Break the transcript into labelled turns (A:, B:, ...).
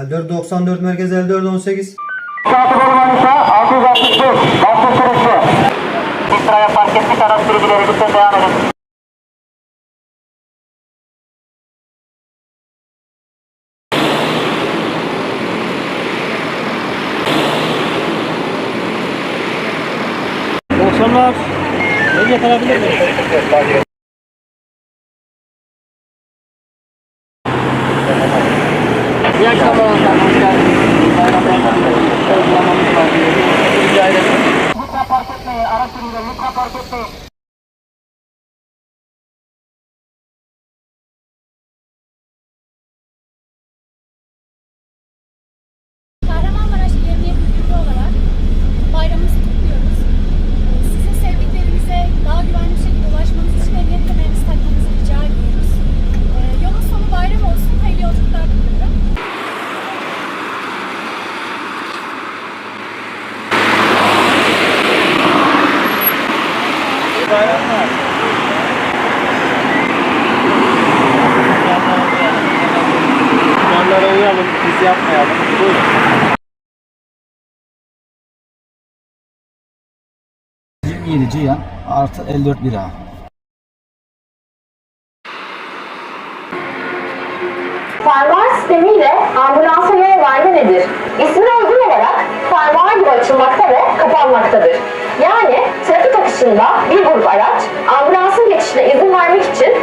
A: 54 94 merkez 54 18.
B: Şartı Manisa 665. Bastır süresi. Bir sıraya park etmiş araç sürücüleri lütfen devam edin.
C: Akşamlar. Ehliyet alabilir miyim?
D: मुख्य perfect है आरक्षण मुख्य
C: perfect है biz yapmayalım. Buyurun.
E: ...27 Ceyhan artı 54 lira.
F: Fermuar sistemiyle ambulansa yol verme nedir? İsmine uygun olarak fermuar gibi açılmakta ve kapanmaktadır. Yani trafik akışında bir grup araç ambulansın geçişine izin vermek için